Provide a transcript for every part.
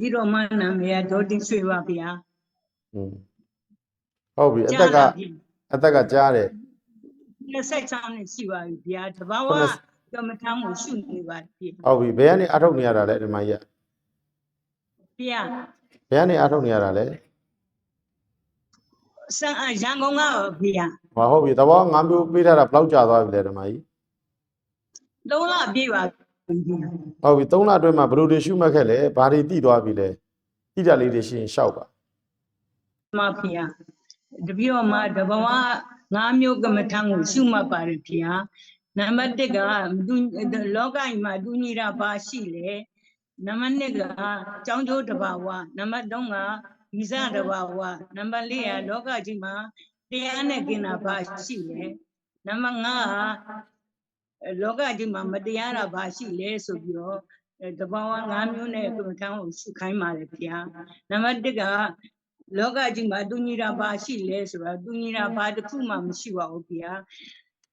တိတော်မနာမည်ကဒေါ်တိဆွေပါဗျာอืมဟုတ်ပြီအသက်ကကြားလားဗျာအသက်ကကြားတယ်26နှစ်ရှိပါပြီဗျာတဘာဝဟုတ်ကဲ့ကမ္မထမ်းကိုရှုနေပါပြီဟုတ်ပြီဘယ်ကနေအထုတ်နေရတာလဲဒီမကြီးကဗျာဘယ်ကနေအထုတ်နေရတာလဲစံအရန်ကုန်ကပါဗျာဟောဟုတ်ပြီသဘောငါမျိုးပေးထားတာဘယ်လောက်ကြာသွားပြီလဲဒီမကြီးသုံးလပြည့်ပါပြီဗျာ ဟုတ်ပြီ3လအတွင်းမှာဘယ်လိုတွေရှုမှတ်ခဲ့လဲဘာတွေတည်သွားပြီလဲတိတာလေးတွေရှိရင်ရှောက်ပါမဖေယတပည့်တော်မှာတဘဝငါးမျိုးကမ္မထံကိုရှုမှတ်ပါတယ်ဖေယနံပါတ်1ကမတူလောကကြီးမှာတူညီတာဘာရှိလဲနံပါတ်2ကကြောင်းကျိုးတဘာဝနံပါတ်3ကဝိဇတဘာဝနံပါတ်4ကလောကကြီးမှာတရားနဲ့กินတာဘာရှိလဲနံပါတ်5က လောကကြီးမှာမတရားတာဘာရှိလဲဆိုပြီးတော့အဲတဘာဝ၅မျိုးနဲ့ကမ္မထံကိုရှုခိုင်းပါတယ်ဖေယနံပါတ်1ကလောကကြီးမှာတူညီတာဘာရှိလဲဆိုတော့တူညီတာဘာတစ်ခုမှမရှိပါဘူးဗျာ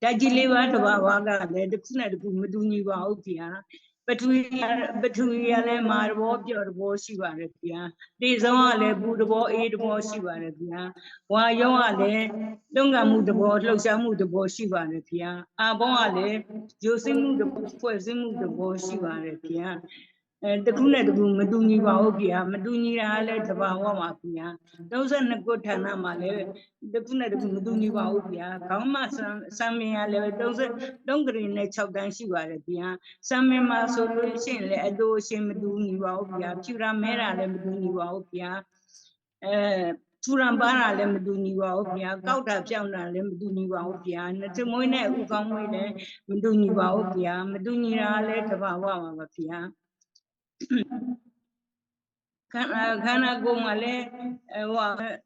ဓာတ်ကြီးလေးပါးတစ်ပါးဝါကလည်းတစ်ခုနဲ့တစ်ခုမတူညီပါဘူးဗျာ ပထဝီပထဝီကလည်းမာတဘောပြော့တဘောရှိပါတယ်ဗျာတေဆုံးကလည်းဘူးတဘောအေးတဘောရှိပါတယ်ဗျာဝါယောကလည်းတွန်းကံမှုတဘောလှုပ်ရှားမှုတဘောရှိပါတယ်ဗျာအာဘောကလည်းဂျိုစင်းမှုတဘောဖွဲ့စည်းမှုတဘောရှိပါတယ်ဗျာ အဲတစ်ခုနဲ့တစ်ခုမတူညီပါဘူးဗျာမတူညီတာကလည်းတဘာဝပါဗျာ32ခုဌာနမှာလည်းတစ်ခုနဲ့တစ်ခုမတူညီပါဘူးဗျာခေါင်းမဆံဆံမင်းကလည်း33ဂရီနဲ့6တန်းရှိပါတယ်ဗျာဆံမင်းမှာဆိုလို့ရှိရင်လည်းအတူအရှင်မတူညီပါဘူးဗျာဖြူရာမဲတာလည်းမတူညီပါဘူးဗျာအဲထူရံပါတာလည်းမတူညီပါဘူးဗျာကောက်တာပြောင်းတာလည်းမတူညီပါဘူးဗျာနှထမွေးနဲ့ဥကောင်းမွေးလည်းမတူညီပါဘူးဗျာမတူညီတာလည်းတဘာဝပါပါဗျာခန္ဓာ ခန္ဓာကိုယ်မှာလည်းအဲဟို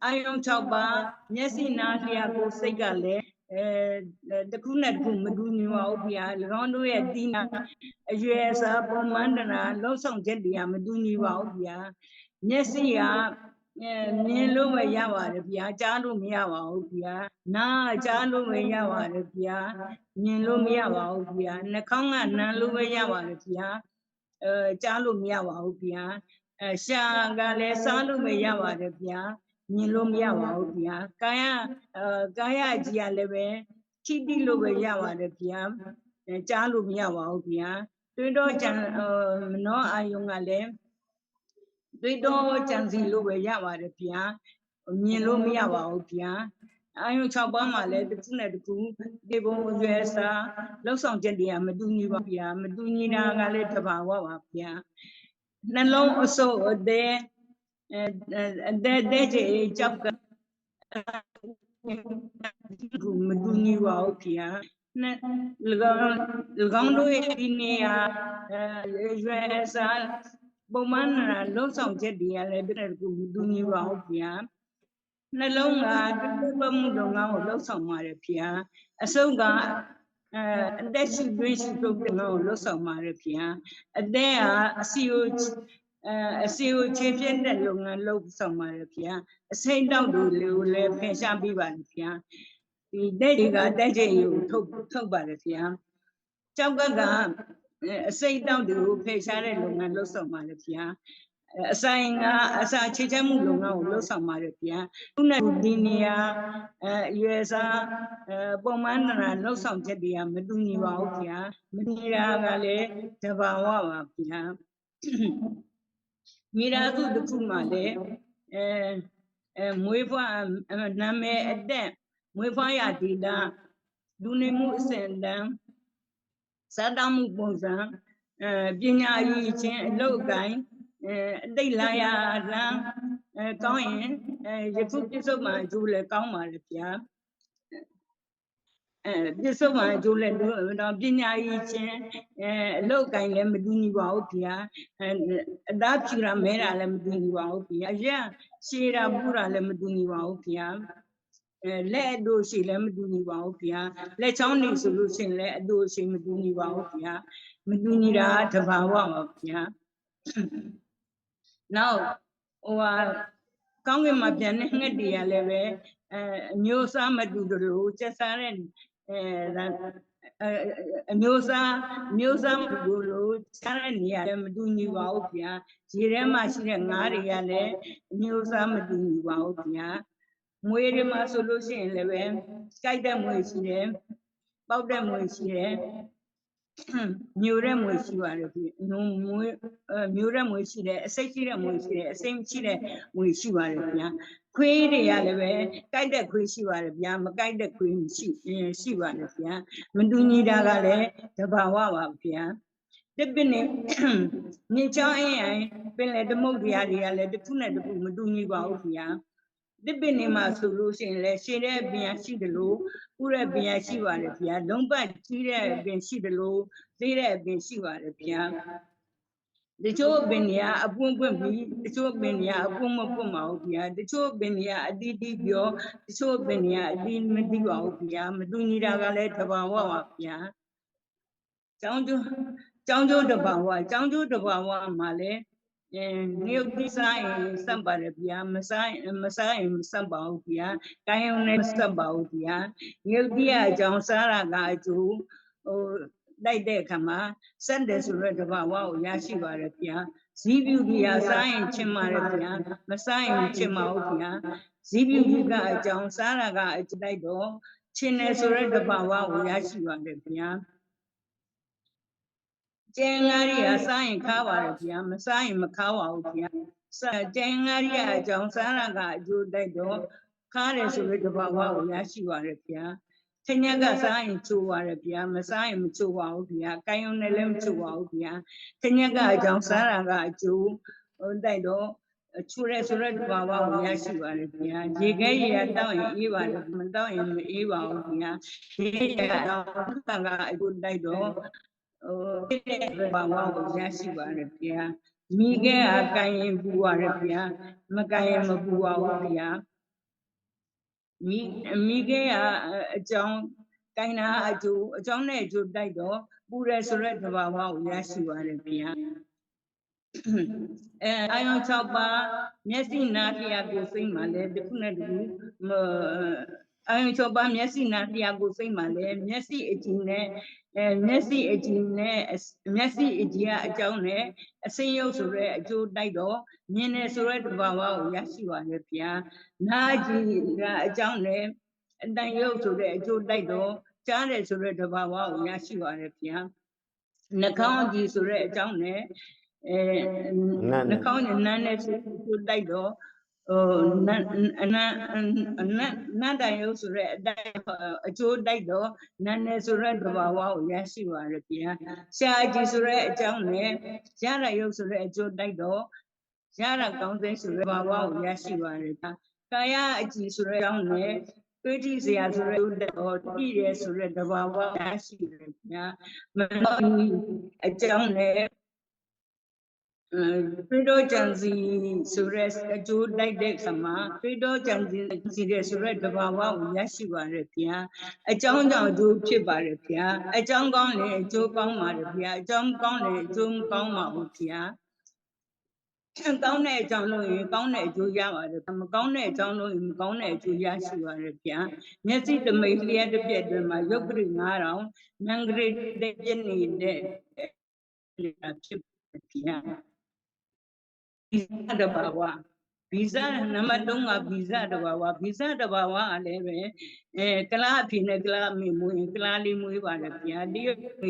အာယုံ6ပါးမျက်စိနားလျှာကိုယ်စိတ်ကလည်းအဲတစ်ခုနဲ့တစ်ခုမတူညီပါဘူးဗျာ၎င်းတို့ရဲ့ဒီနာအရွယ်အစားပုံမှန်တနာလုံးဆောင်ချက်တွေကမတူညီပါဘူးဗျာမျက်စိကအဲမြင်လို့မရပါတယ်ဗျာကြားလို့မရပါဘူးဗျာနားကကြားလို့မရပါတယ်ဗျာမြင်လို့မရပါဘူးဗျာနှာခေါင်းကနမ်းလို့မရပါတယ်ဗျာ အဲကြားလို့မရပါဘူးဗျာအရှာကလည်းစားလို့မရပါတယ်ဗျာမြင်လို့မရပါဘူးဗျာကာယအဲကာယကြီးကလည်းပဲထိတိလို့ပဲရပါတယ်ဗျာအဲကြားလို့မရပါဘူးဗျာတွေးတော့ကြံအဲမနောအာယုံကလည်းတွေးတော့ကြံစီလို့ပဲရပါတယ်ဗျာမြင်လို့မရပါဘူးဗျာ အာယုံ6ပါးမှာလည်းတစ်ခုနဲ့တစ်ခုဒီဘုံရွယ်စားလောက်ဆောင်ချက်တွေကမတူညီပါဗျာမတူညီတာကလည်းတဘာဝပါဗျာနှလုံးအစုပ်အသေးအဲအသေးသေးချေကြောက်ကကူမတူညီပါဘူးခင်ဗျာနဲ့၎င်း၎င်းတို့ရဲ့ဒီနေရာအဲရွယ်စားပုံမှန်နာလုံးဆောင်ချက်တွေကလည်းပြတဲ့ကူမတူညီပါဘူးခင်ဗျာ နှလုံးကတူတူမှုလုပ်ငန်းကိုလှုပ်ဆောင်ပါတယ်ခင်ဗျာအစုပ်ကအဲအသက်ရှိတွင်းရှိတုပ်တဲ့ငါ့ကိုလှုပ်ဆောင်ပါတယ်ခင်ဗျာအသက်ကအစီကိုအဲအစီကိုခြေပြင်းတဲ့လုပ်ငန်းလှုပ်ဆောင်ပါတယ်ခင်ဗျာအစိမ့်တောက်တို့ကိုလည်းဖယ်ရှားပေးပါတယ်ခင်ဗျာဒီတဲ့တွေကတက်ချင်ကိုထုတ်ထုတ်ပါတယ်ခင်ဗျာကြောက်ကကအစိမ့်တောက်တွေကိုဖယ်ရှားတဲ့လုပ်ငန်းလှုပ်ဆောင်ပါတယ်ခင်ဗျာ အဆိုင်ကအစာခြေချက်မှုလုပ်ငန်းကိုလှုပ်ဆောင်ပါတယ်ဗျာခုနကဒီနေရာအဲရွယ်စားအဲပုံမှန်နာလှုပ်ဆောင်ချက်တွေကမတူညီပါဘူးဗျာမတူညီတာကလည်းတဘာဝပါဗျာမိသားစုတစ်ခုမှလည်းအဲအဲမွေးဖွားနာမည်အတက်မွေးဖွားရဒေတာလူနေမှုအစဉ်တန်းစားတောင်းမှုပုံစံအဲပညာရေးချင်းအလုပ်အကိုင်း အဲအတိတ်လာရလမ်းအဲကောင်းရင်အဲယခုပြစ္ဆုတ်မှာအကျိုးလည်းကောင်းပါလေဗျာအဲပြစ္ဆုတ်မှာအကျိုးလည်းတော့ပညာရေးချင်းအဲအလုတ်ကိုင်းလည်းမတူညီပါဘူးဗျာအဲအသားဖြူတာမဲတာလည်းမတူညီပါဘူးဗျာရရှည်တာပူတာလည်းမတူညီပါဘူးဗျာအဲလက်အတို့ရှိလည်းမတူညီပါဘူးဗျာလက်ချောင်းနေဆိုလို့ရှိရင်လည်းအတို့ရှိမတူညီပါဘူးဗျာမတူညီတာတဘာဝပါဗျာ နောက်ဟိုဟာကောင်းကင်မှာပြန်တဲ့ငှက်တွေကလည်းပဲအဲအမျိုးအစားမတူသလိုကျက်စားတဲ့အဲအဲအမျိုးသားအမျိုးသားမတူလို့ခြားတဲ့နေရာလည်းမတူညီပါဘူးဗျာရေထဲမှာရှိတဲ့ငါးတွေကလည်းအမျိုးသားမတူညီပါဘူးဗျာမွေတွေမှာဆိုလို့ရှိရင်လည်းပဲကြိုက်တဲ့မွေရှိတယ်ပေါက်တဲ့မွေရှိတယ် မျိုးတဲ့မွေရှိပါတယ်ဗျမျိုးမွေအဲမျိုးတဲ့မွေရှိတယ်အစိတ်ရှိတဲ့မွေရှိတယ်အစိမ့်ရှိတဲ့မွေရှိပါတယ်ဗျာခွေးတွေကလည်းပဲကြိုက်တဲ့ခွေးရှိပါတယ်ဗျာမကြိုက်တဲ့ခွေးမရှိအဲရှိပါတယ်ဗျာမတူညီတာကလည်းတဘာဝပါဗျာတစ်ပင်နဲ့နေချောင်းအင်းရင်ပင်လေတမုတ်တရားတွေကလည်းတစ်ခုနဲ့တစ်ခုမတူညီပါဘူးဗျာတစ်ပင်နေမှာဆိုလို့ရှိရင်လည်းရှည်တဲ့ပင်ရရှိတယ်လို့ ဥတဲ့ပင်ရရှိပါတယ်ဗျာလုံးပတ်ကြီးတဲ့ပင်ရှိတယ်လို့သေးတဲ့ပင်ရှိပါတယ်ဗျာတချို့ပင်တွေကအပွင့်ပွင့်ပြီးတချို့ပင်တွေကအပွင့်မပွင့်ပါဘူးဗျာတချို့ပင်တွေကအတီးတီးပြောတချို့ပင်တွေကအတီးမတီးပါဘူးဗျာမတူညီတာကလည်းတဘာဝပါဗျာကျောင်းကျိုးကျောင်းကျိုးတဘာဝကျောင်းကျိုးတဘာဝမှာလည်း အဲနေုပ်တိဆိုင်စံပါတယ်ဗျာမဆိုင်မဆိုင်မစံပါဘူးဗျာကိုင်းုံနဲ့စံပါဘူးဗျာနေုပ်တိအကြောင်းစားရကအကျိုးဟိုလိုက်တဲ့အခါမှာစက်တယ်ဆိုတော့တဘာဝကိုရရှိပါတယ်ဗျာဇီးပြူကြီးကစားရင်ချင်ပါတယ်ဗျာမစားရင်ချင်ပါဘူးဗျာဇီးပြူကြီးကအကြောင်းစားရကအကျလိုက်တော့ချင်တယ်ဆိုတော့တဘာဝကိုရရှိပါတယ်ဗျာ ကျန်ငါးရီကစားရင်ခါပါတယ်ဗျာမစားရင်မခါပါဘူးဗျာစကျန်ငါးရီကအကြောင်းစားရကအကျိုးတိုက်တော့ခါတယ်ဆိုတော့တဘာဝကိုရရှိပါတယ်ဗျာထညက်ကစားရင်ချိုးပါတယ်ဗျာမစားရင်မချိုးပါဘူးဗျာကိုင်းုံနဲ့လည်းမချိုးပါဘူးဗျာထညက်ကအကြောင်းစားရကအကျိုးဟိုတိုက်တော့ချိုးရဲဆိုတော့တဘာဝကိုရရှိပါတယ်ဗျာရေခဲရေကတောက်ရင်အေးပါတယ်မတောက်ရင်မအေးပါဘူးဗျာရေရကတော့ကအကျိုးတိုက်တော့ ဟိုတဲ့ဘာဝကိုရရှိပါတယ်ဗျာမိခဲအကိုင်ရင်ပူရတယ်ဗျာမကိုင်ရင်မပူပါဘူးဗျာမိမိခဲကအကြောင်းကိုင်နာအကျိုးအကြောင်းနဲ့အကျိုးတိုက်တော့ပူရဲဆိုတဲ့သဘာဝကိုရရှိပါတယ်ဗျာအဲအာယုံ6ပါးမျက်စိနားတရားကိုစိတ်မှလည်းတစ်ခုနဲ့တစ်ခုမ အာယုံ6ပါးမျက်စိနားတရားကိုစိတ်မှလည်းမျက်စိအကြည့်နဲ့အဲမျက်စိအကြည့်နဲ့မျက်စိအကြည့်ကအကြောင်းနဲ့အစိမ်းရုပ်ဆိုတဲ့အကျိုးတိုက်တော့မြင်တယ်ဆိုတဲ့တဘာဝကိုရရှိပါတယ်ဗျာနားကြည့်ကအကြောင်းနဲ့အတန်ရုပ်ဆိုတဲ့အကျိုးတိုက်တော့ကြားတယ်ဆိုတဲ့တဘာဝကိုရရှိပါတယ်ဗျာနှာခေါင်းကြည့်ဆိုတဲ့အကြောင်းနဲ့အဲနှာခေါင်းနဲ့နားနဲ့ဆိုတဲ့တိုက်တော့ ဟိုနတ်အနတ်အနတ်နတ်တိုင်ရုပ်ဆိုတဲ့အတိုင်းအကျိုးတိုက်တော့နာနဲ့ဆိုတဲ့တဘာဝကိုရရှိပါရဗျာရှားကြီးဆိုတဲ့အကြောင်းနဲ့ရရရုပ်ဆိုတဲ့အကျိုးတိုက်တော့ရရကောင်းစိတ်ဆိုတဲ့ဘာဝကိုရရှိပါရဗျာကာယအကြည်ဆိုတဲ့အကြောင်းနဲ့တွေးကြည့်စရာဆိုတဲ့ဟောတည်တယ်ဆိုတဲ့တဘာဝရရှိတယ်ဗျာမနောအကြောင်းနဲ့ ပြေတော့ကြံစီဆိုတဲ့အကျိုးလိုက်တဲ့ခါမှာပြေတော့ကြံစီစီတဲ့ဆိုတဲ့တဘာဝကိုရရှိပါရဗျာအကြောင်းကြောင့်အကျိုးဖြစ်ပါရဗျာအကြောင်းကောင်းလေအကျိုးကောင်းပါရဗျာအကြောင်းကောင်းလေအကျိုးမကောင်းပါဘူးဗျာကောင်းတဲ့အကြောင်းလို့ရင်ကောင်းတဲ့အကျိုးရပါတယ်မကောင်းတဲ့အကြောင်းလို့ရင်မကောင်းတဲ့အကျိုးရရှိပါရဗျာမျက်စိတမိတ်လျက်တစ်ပြက်တွင်မှာယုတ်ကရိ9000နံကရိတစ်ပြက်နေတဲ့ဖြစ်ဗျာ ဗီဇတဘာဝဗီဇနံပါတ်3ကဗီဇတဘာဝဗီဇတဘာဝကလည်းပဲအဲကလားအဖေနဲ့ကလားအမေမွေးကလားလေးမွေးပါတယ်ဗျာတရုတ်တ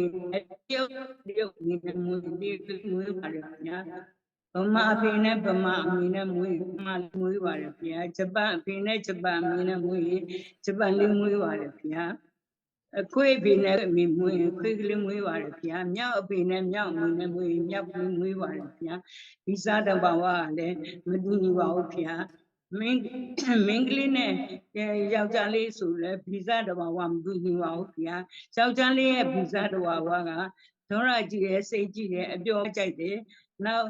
ရုတ်တရုတ်နေမွေးတရုတ်မွေးပါတယ်ဗျာဗမာအဖေနဲ့ဗမာအမေနဲ့မွေးဗမာမွေးပါတယ်ဗျာဂျပန်အဖေနဲ့ဂျပန်အမေနဲ့မွေးဂျပန်လေးမွေးပါတယ်ဗျာ အခွေးဖေနဲ့မိမွေးခွေးကလေးမွေးပါတယ်ဗျာမြောက်အဖေနဲ့မြောက်အမေနဲ့မွေးမြောက်ကလေးမွေးပါတယ်ဗျာဒီစားတဘာဝကလည်းမတူညီပါဘူးဗျာမင်းမင်းကလေးနဲ့ယောက်ျားလေးဆိုလဲဗီဇတဘာဝမတူညီပါဘူးဗျာယောက်ျားလေးရဲ့ဗီဇတဘာဝကဒေါရကြည့်ရဲ့စိတ်ကြည့်ရဲ့အပြောကြိုက်တယ်နောက်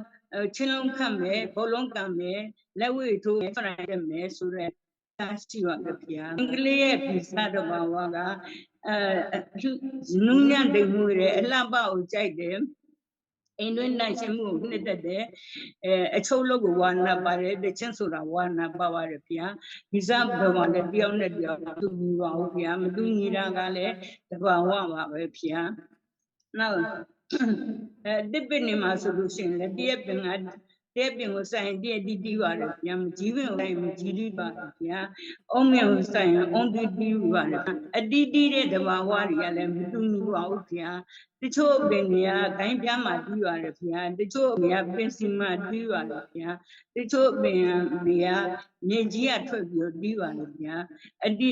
ချင်းလုံးခတ်မယ်ဘောလုံးကံမယ်လက်ဝဲထိုးဖရိုင်တယ်မယ်ဆိုတဲ့ ရှိပါဗျာအင်္ဂလိပ်ရဲ့ဗီဇတဘာဝကအဲနူးညံ့တိမ်မှုတွေအလှပကိုကြိုက်တယ်အိမ်တွင်းနိုင်ရှင်မှုကိုနှစ်သက်တယ်အဲအချုပ်လို့ကိုဝါနာပါတယ်တချင်းဆိုတာဝါနာပါပါတယ်ဗျာဒီစားဘဝနဲ့တယောက်နဲ့တယောက်သူညီပါဘူးဗျာမသူညီတာကလည်းတဘာဝပါပဲဗျာနောက်အဲတစ်ပင်နေမှာဆိုလို့ရှိရင်လည်းတရက်ပင်က တရက်ပင်ကိုဆိုင်တရက်တီးတီးပါတယ်ဗျာမကြီးပင်ကိုဆိုင်မကြီးတီးပါဘူးဗျာအုံးမြင်ကိုဆိုင်အုံးတီးတီးပါတယ်အတီးတီးတဲ့တဘာဝတွေကလည်းမသူညီပါဘူးဗျာတချို့ပင်တွေကဂိုင်းပြားမှာတူးရတယ်ဗျာတချို့ပင်ကပင်စီမှာတူးရတယ်ဗျာတချို့ပင်တွေကမြေကြီးကထွက်ပြီးတော့တူးရတယ်ဗျာအတိ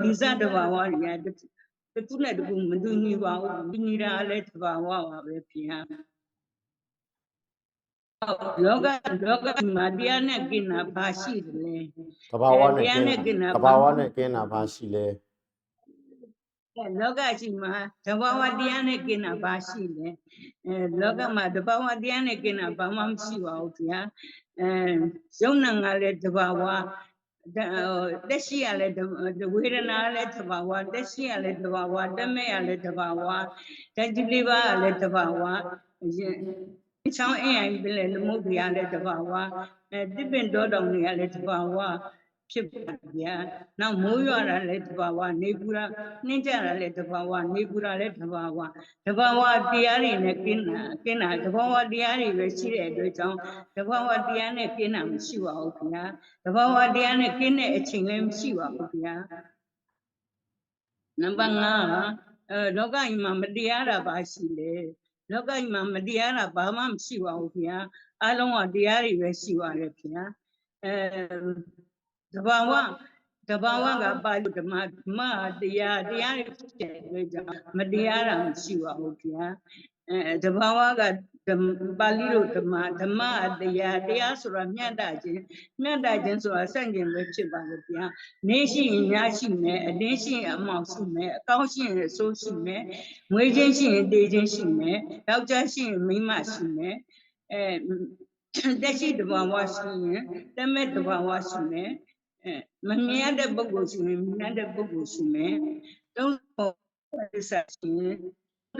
ဗီဇတဘာဝတွေကတခုနဲ့တခုမတူညီပါဘူးဒီနေတာလည်းတဘာဝပါပဲဗျာ လောကလောကမှာတရားနဲ့กินတာဘာရှိတယ်လဲ တဘာဝနဲ့ တရား က နဲ့ င်း กินတာ တဘာဝနဲ့ကင်းတာဘာရှိလဲ အဲလောကရှိမှာတဘာဝတရားနဲ့กินတာဘာရှိလဲအဲလောကမှာတဘာဝတရားနဲ့กินတာဘာမှမရှိပါဘူးဗျာအဲယုံနာကလည်းတဘာဝတတက်ရှိရလဲဝေဒနာလည်းတဘာဝတက်ရှိရလဲတဘာဝတက်မဲ့ရလဲတဘာဝဓာတ်ကြီးလေးပါးလည်းတဘာဝ ချောင်းအင်းအိမ်ပြလဲလမုတ်ပြရလဲတဘာဝအဲတစ်ပင်တော်တောင်တွေကလည်းတဘာဝဖြစ်ပါဗျာနောက်မိုးရွာတာလည်းတဘာဝနေပူတာနှင်းကြတာလည်းတဘာဝနေပူတာလည်းတဘာဝတဘာဝတရားတွေနဲ့กินတာกินတာတဘာဝတရားတွေပဲရှိတဲ့အတွက်ကြောင့်တဘာဝတရားနဲ့กินတာမရှိပါဘူးခင်ဗျာတဘာဝတရားနဲ့กินတဲ့အချိန်လည်းမရှိပါဘူးခင်ဗျာနံပါတ်5အဲလောကကြီးမှာမတရားတာပါရှိလေ လောကကြီးမှာမတရားတာဘာမှမရှိပါဘူးခင်ဗျာအလုံးကတရားတွေပဲရှိပါတယ်ခင်ဗျာအဲတဘာဝတဘာဝကပါဠိဓမ္မဓမ္မတရားတရားတွေဖြစ်တဲ့အတွက်ကြောင့်မတရားတာမရှိပါဘူးခင်ဗျာအဲတဘာဝက ဓမ္မပါဠိလိုဓမ္မဓမ္မတရားတရားဆိုတာမြတ်တာခြင်းမြတ်တာခြင်းဆိုတာစန့်ကျင်ပဲဖြစ်ပါလို့ဗျာနေရှိရင်ညာရှိမယ်အတင်းရှိရင်အမောက်ရှိမယ်အကောင်းရှိရင်အဆိုးရှိမယ်ငွေချင်းရှိရင်တေးချင်းရှိမယ်ယောက်ျားရှိရင်မိန်းမရှိမယ်အဲတက်ရှိတဘာဝရှိရင်တမဲ့တဘာဝရှိမယ်အဲမမြင်ရတဲ့ပုဂ္ဂိုလ်ရှိရင်မြင်ရတဲ့ပုဂ္ဂိုလ်ရှိမယ်တုံးဖို့သစ္စာရှိရင်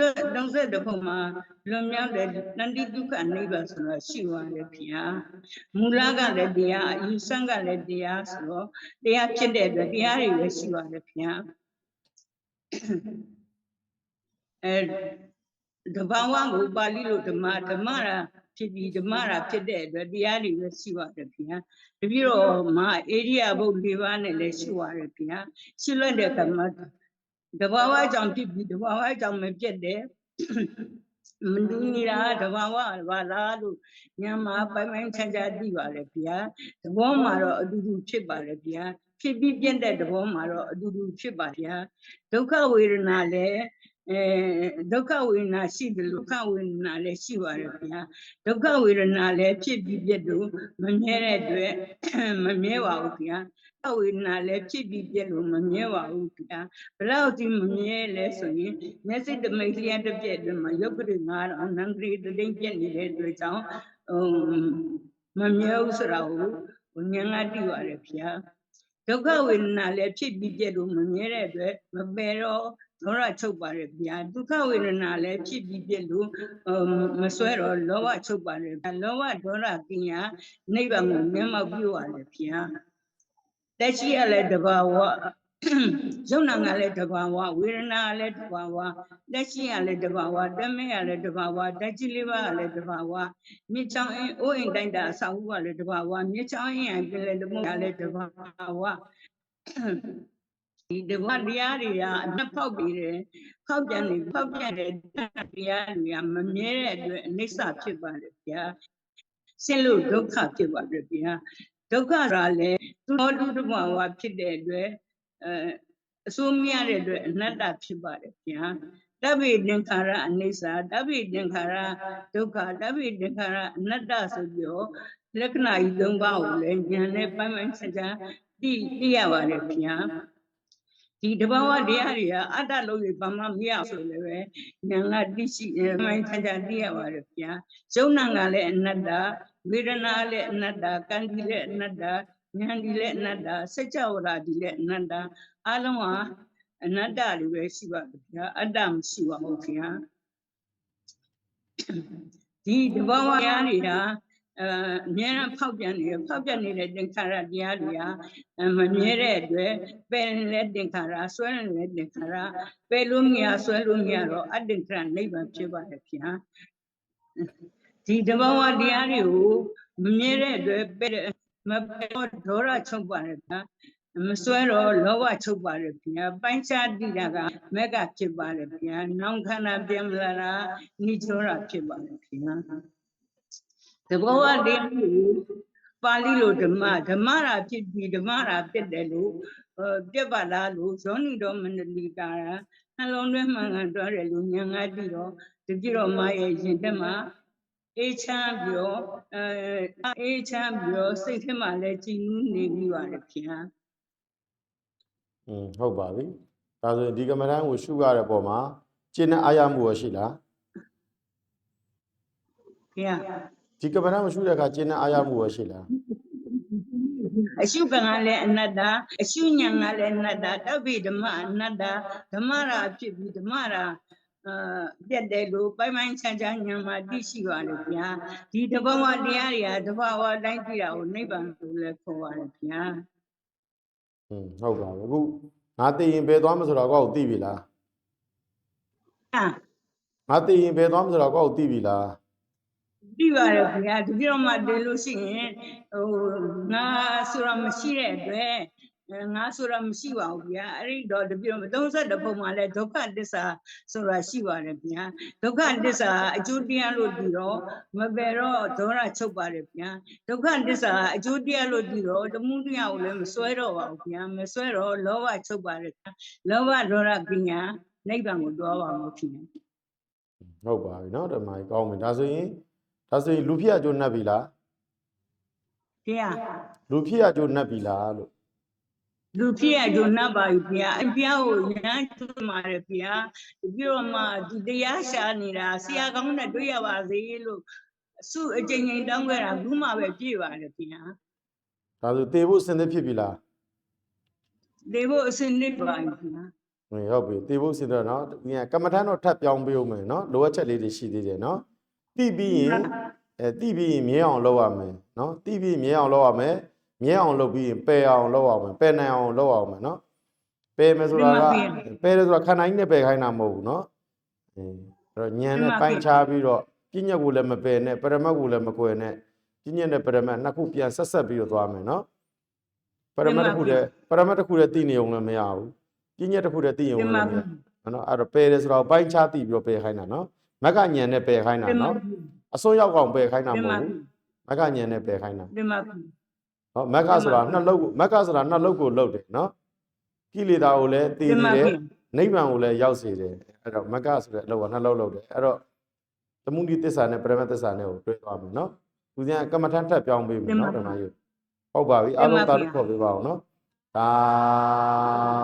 တုံးဆက်တဲ့ပုံမှာလွန်မြောက်တဲ့တန်တိဒုက္ခနိဗ္ဗာန်ဆိုတာရှိပါတယ်ခင်ဗျာမူလကလည်းတရားအယူဆကလည်းတရားဆိုတော့တရားဖြစ်တဲ့အတွက်တရားတွေပဲရှိပါတယ်ခင်ဗျာအဲတဘာဝကိုပါဠိလိုဓမ္မဓမ္မရာဖြစ်ပြီးဓမ္မရာဖြစ်တဲ့အတွက်တရားတွေပဲရှိပါတယ်ခင်ဗျာတပြည့်တော့မအေရိယာဘုတ်၄ပါးနဲ့လည်းရှိပါတယ်ခင်ဗျာရှိလွတ်တဲ့ကမ္မ တဘာဝကြောင့်ဖြစ်ပြီးတဘာဝကြောင့်မပြတ်တဲ့မတူညီတာတဘာဝဘာလားလို့ညမှာပိုင်ပိုင်ခြားခြားသိပါတယ်ဗျာသဘောမှာတော့အတူတူဖြစ်ပါတယ်ဗျာဖြစ်ပြီးပြတ်တဲ့သဘောမှာတော့အတူတူဖြစ်ပါဗျာဒုက္ခဝေဒနာလည်း အဲဒုက္ခဝေဒနာရှိတယ်လို့ဒုက္ခဝေဒနာလည်းရှိပါတယ်ဗျာဒုက္ခဝေဒနာလည်းဖြစ်ပြီးပြတ်လို့မမြဲတဲ့အတွက်မမြဲပါဘူးဗျာဒုက္ခဝေဒနာလည်းဖြစ်ပြီးပြတ်လို့မမြဲပါဘူးဗျာဘယ်လောက်ဒီမမြဲလဲဆိုရင်မျက်စိတမိတ်လျက်တစ်ပြက်တည်းမှာယုတ်ကလေး9000နံကလေးတိမ့်ပြက်နေတဲ့အတွက်ကြောင့်ဟိုမမြဲဘူးဆိုတာကိုဉာဏ်ကသိပါတယ်ဗျာဒုက္ခဝေဒနာလည်းဖြစ်ပြီးပြတ်လို့မမြဲတဲ့အတွက်မပယ်တော့ ဒေါရချုပ်ပါတယ်ဗျာဒုက္ခဝေဒနာလည်းဖြစ်ပြီးပြည့်လို့မဆွဲတော့လောဘချုပ်ပါတယ်ဗျာလောဘဒေါရကင်းရနိဗ္ဗာန်ကိုမျက်မှောက်ပြုရတယ်ဗျာတက်ရှိရလဲတဘာဝယုံနာကလည်းတဘာဝဝေဒနာကလည်းတဘာဝတက်ရှိရလည်းတဘာဝတမဲရလည်းတဘာဝတက်ကြီးလေးပါးကလည်းတဘာဝမြစ်ချောင်းအင်းအိုးအိမ်တိုက်တာအဆောင်ဦးကလည်းတဘာဝမြစ်ချောင်းအင်းအပြင်လည်းတမုတ်ကလည်းတဘာဝ ဒီတဘာတရားတွေကအနှစ်ဖောက်ပြီးတယ်ဖောက်ပြန်နေဖောက်ပြန်တဲ့တရားတွေကမမြဲတဲ့အတွက်အနိစ္စဖြစ်ပါတယ်ဗျာဆင်းလို့ဒုက္ခဖြစ်ပါတယ်ဗျာဒုက္ခရာလည်းသူတော်တုတဘာဝဖြစ်တဲ့အတွက်အဲအစိုးမရတဲ့အတွက်အနတ္တဖြစ်ပါတယ်ဗျာတဗ္ဗေသင်္ခါရအနိစ္စတဗ္ဗေသင်္ခါရဒုက္ခတဗ္ဗေသင်္ခါရအနတ္တဆိုပြီးတော့လက္ခဏာကြီး၃ပါးကိုလည်းဉာဏ်နဲ့ပိုင်းပိုင်းခြားခြားသိသိရပါတယ်ဗျာ ဒီတဘာဝတရားတွေကအတ္တလို့ရဘာမှမရဆိုလည်းပဲဉာဏ်ကသိရှိပိုင်းခြားခြားသိရပါတယ်ဗျာယုံနာကလည်းအနတ္တဝေဒနာလည်းအနတ္တကံကြီးလည်းအနတ္တဉာဏ်ဒီလည်းအနတ္တစัจ java ရာဒီလည်းအနတ္တအလုံးဟာအနတ္တတွေပဲရှိပါဗျာအတ္တမရှိပါဘူးခင်ဗျာဒီတဘောဝတရားတွေက အဲအများနဲ့ဖောက်ပြန်နေတယ်ဖောက်ပြန်နေတဲ့သင်္ခါရတရားတွေကအဲမမြဲတဲ့အတွက်ပယ်လည်းသင်္ခါရဆွဲလည်းသင်္ခါရပယ်လို့မရဆွဲလို့မရတော့အတ္တင်္ခရနိဗ္ဗာန်ဖြစ်ပါတယ်ဗျာဒီတဘောဝတရားတွေကိုမမြဲတဲ့အတွက်ပယ်တဲ့မပယ်တော့ဒေါရချုပ်ပါတယ်ဗျာမစွဲတော့လောဘချုပ်ပါတယ်ဗျာပိုင်းခြားတိတာကမက်ကဖြစ်ပါတယ်ဗျာနောင်ခန္ဓာပြန်မလာတာနိကျောတာဖြစ်ပါတယ်ဗျာ သဘောဝတရားကိုပါဠိလိုဓမ္မဓမ္မရာဖြစ်ပြီးဓမ္မရာဖြစ်တယ်လို့ဟောပြက်ပါလားလို့ဇောနိတော်မန္တလိကာရနှလုံးသွင်းမှန်ကန်တော်တယ်လို့ဉာဏ်ငါကြည့်တော့တပြည့်တော်မရဲ့ရင်တက်မှာအေးချမ်းပြီးတော့အဲအေးချမ်းပြီးတော့စိတ်ထဲမှာလည်းကြည်နူးနေပြီးပါတယ်ဗျာอืมဟုတ်ပါပြီဒါဆိုရင်ဒီကမ္မထမ်းကိုရှုရတဲ့ပုံမှာကျင့်တဲ့အာရမှုရောရှိလားဗျာ ဒီကမ္မထမ်းကိုရှုတဲ့အခါကျင့်တဲ့အာရမှုရောရှိလားအရှုကံကလည်းအနတ္တအရှုဉဏ်ကလည်းအနတ္တတောက်ပိဓမ္မအနတ္တဓမ္မရာဖြစ်ပြီးဓမ္မရာအာပြတ်တယ်လို့ပိုင်ပိုင်ချမ်းချမ်းဉာဏ်မှာသိရှိပါလေဗျာဒီတဘောဝတရားတွေကတဘာဝတိုင်းကြည့်တာကိုနိဗ္ဗာန်လို့လည်းခေါ်ပါလေဗျာอืมဟုတ်ပါပြီအခုငါသိရင်ဘယ်သွားမဆိုတော့ကောက်ကိုသိပြီလားအာငါသိရင်ဘယ်သွားမဆိုတော့ကောက်ကိုသိပြီလား ပြီးပါတယ်ခင်ဗျာဒီပြတော့မှတင်လို့ရှိရင်ဟိုငါဆိုတာမရှိတဲ့အတွက်အဲငါဆိုတာမရှိပါဘူးဗျာအဲ့ဒီတော့ဒီပြတော့32ပုံမှာလဲဒုက္ခသစ္စာဆိုတာရှိပါတယ်ဗျာဒုက္ခသစ္စာအကျိုးတရားလို့ဒီတော့မပယ်တော့ဒေါရချုပ်ပါတယ်ဗျာဒုက္ခသစ္စာအကျိုးတရားလို့ဒီတော့တမှုတရားကိုလည်းမစွဲတော့ပါဘူးဗျာမစွဲတော့လောဘချုပ်ပါတယ်ဗျာလောဘဒေါရပညာနိဗ္ဗာန်ကိုတွားပါမယ်ခင်ဗျာ ဟုတ်ပါပြီเนาะဓမ္မကြီးကောင်းပြီဒါဆိုရင် ဒါဆိုရင်လူဖြစ်ရကျိုးနှက်ပြီလားဖေရလူဖြစ်ရကျိုးနှက်ပြီလားလို့လူဖြစ်ရကျိုးနှက်ပါပြီဖေရအပြားကိုညာကျူမာတယ်ဖေရပြီးတော့မှဒီတရားရှာနေတာဆရာကောင်းနဲ့တွေ့ရပါစေလို့စုအကြိမ်ကြိမ်တောင်းခဲ့တာဘူးမှပဲပြည့်ပါတယ်ဖေရဒါဆိုတေဖို့စင်သက်ဖြစ်ပြီလားတေဖို့အစင်နှစ်ပါပြီဖေရဝင်ဟုတ်ပြီတေဖို့စင်သက်နော်ကမ္မထန်တော့ထပ်ပြောင်းပေးဦးမယ်နော်လိုအပ်ချက်လေးတွေရှိသေးတယ်နော်တိပြီးရင် အဲတိပြီးရင်မြဲအောင်လုပ်ရမယ်နော်တိပြီးမြဲအောင်လုပ်ရမယ်မြဲအောင်လုပ်ပြီးရင်ပယ်အောင်လုပ်ရမယ်ပယ်နိုင်အောင်လုပ်ရမယ်နော်ပယ်မယ်ဆိုတာကပယ်တယ်ဆိုတာခန္ဓာကြီးနဲ့ပယ်ခိုင်းတာမဟုတ်ဘူးနော်အဲအဲ့တော့ညံနဲ့ပိုင်းခြားပြီးတော့ပြညတ်ကိုလည်းမပယ်နဲ့ပရမတ်ကိုလည်းမကွယ်နဲ့ပြညတ်နဲ့ပရမတ်နှစ်ခုပြန်ဆက်ဆက်ပြီးတော့သွားမယ်နော်ပရမတ်တစ်ခုတည်းပရမတ်တစ်ခုတည်းသိနေုံလည်းမရဘူးပြညတ်တစ်ခုတည်းသိနေုံလည်းမရဘူးနော်အဲ့တော့ပယ်တယ်ဆိုတော့ပိုင်းခြားသိပြီးတော့ပယ်ခိုင်းတာနော်မကညံနဲ့ပယ်ခိုင်းတာနော် အစွန်းရောက်ကောင်ပယ်ခိုင်းတာဒီမမှာဟုတ်ဘူးမက်ကညံနဲ့ပယ်ခိုင်းတာဒီမှာနော်မက်ကဆိုတာနှစ်လုံးကိုမက်ကဆိုတာနှစ်လုံးကိုလှုပ်တယ်နော်ကိလေသာကိုလည်းသိဒီနေမှာတယ်နိဗ္ဗာန်ကိုလည်းရောက်စေတယ်အဲ့တော့မက်ကဆိုတဲ့အလုပ်ကနှစ်လုံးလှုပ်တယ်အဲ့တော့သမုဒိသစ္စာနဲ့ပရမတ်သစ္စာနဲ့ကိုတွဲသွားမယ်နော်ဦးဇင်းကကမ္မထန်ထပ်ပြောင်းပေးမယ်နော်ဓမ္မယုဟုတ်ပါပြီအားလုံးသာလို့ခေါ်ပေးပါအောင်နော်ဒါ